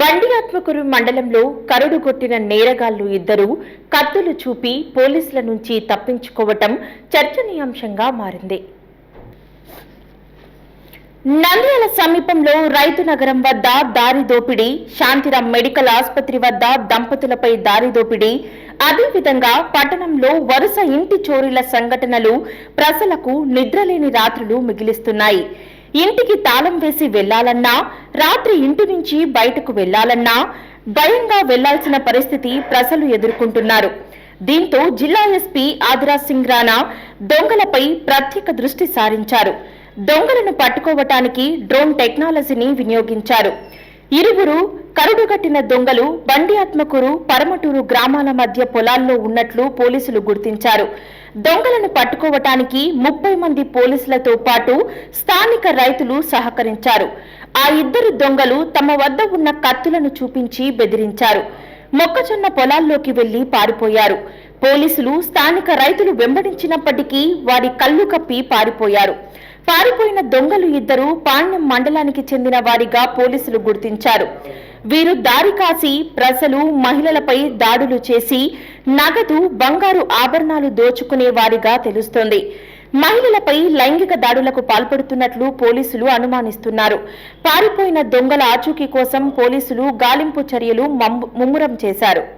బండియాత్మకురు మండలంలో కరుడు కొట్టిన నేరగాళ్ళు ఇద్దరు కత్తులు చూపి పోలీసుల నుంచి తప్పించుకోవటం చర్చనీయాంశంగా మారింది. నంద్యాల సమీపంలో రైతు నగరం వద్ద దారి దోపిడీ శాంతిరాం మెడికల్ ఆసుపత్రి వద్ద దంపతులపై దారి దోపిడీ అదేవిధంగా పట్టణంలో వరుస ఇంటి చోరీల సంఘటనలు ప్రజలకు నిద్రలేని రాత్రులు మిగిలిస్తున్నాయి. ఇంటికి తాళం వేసి వెళ్ళాలన్నా రాత్రి ఇంటి నుంచి బయటకు వెళ్ళాలన్నా భయంగా వెళ్ళాల్సిన పరిస్థితి ప్రజలు ఎదుర్కొంటున్నారు. దీంతో జిల్లా ఎస్పీ ఆదిరా సింగ్ రాణా దొంగలపై ప్రత్యేక దృష్టి సారించారు. దొంగలను పట్టుకోవటానికి డ్రోన్ టెక్నాలజీని వినియోగించారు. ఇరువురు కరుడుగట్టిన దొంగలు బండి ఆత్మకూరు పరమటూరు గ్రామాల మధ్య పొలాల్లో ఉన్నట్లు పోలీసులు గుర్తించారు. దొంగలను పట్టుకోవటానికి ముప్పై మంది పోలీసులతో పాటు స్థానిక రైతులు సహకరించారు. ఆ ఇద్దరు దొంగలు తమ వద్ద ఉన్న కత్తులను చూపించి బెదిరించారు. మొక్కజొన్న పొలాల్లోకి వెళ్ళి పారిపోయారు. పోలీసులు స్థానిక రైతులు వెంబడించినప్పటికీ వారి కళ్ళు కప్పి పారిపోయారు. పారిపోయిన దొంగలు ఇద్దరు పాణ్యం మండలానికి చెందిన వారిగా పోలీసులు గుర్తించారు. వీరు దారి కాసి ప్రజలు మహిళలపై దాడులు చేసి నగదు బంగారు ఆభరణాలు దోచుకునే వారిగా తెలుస్తోంది. మహిళలపై లైంగిక దాడులకు పాల్పడుతున్నట్లు పోలీసులు అనుమానిస్తున్నారు. పారిపోయిన దొంగల ఆచూకీ కోసం పోలీసులు గాలింపు చర్యలు మమ్ము- ముమ్మరం చేశారు.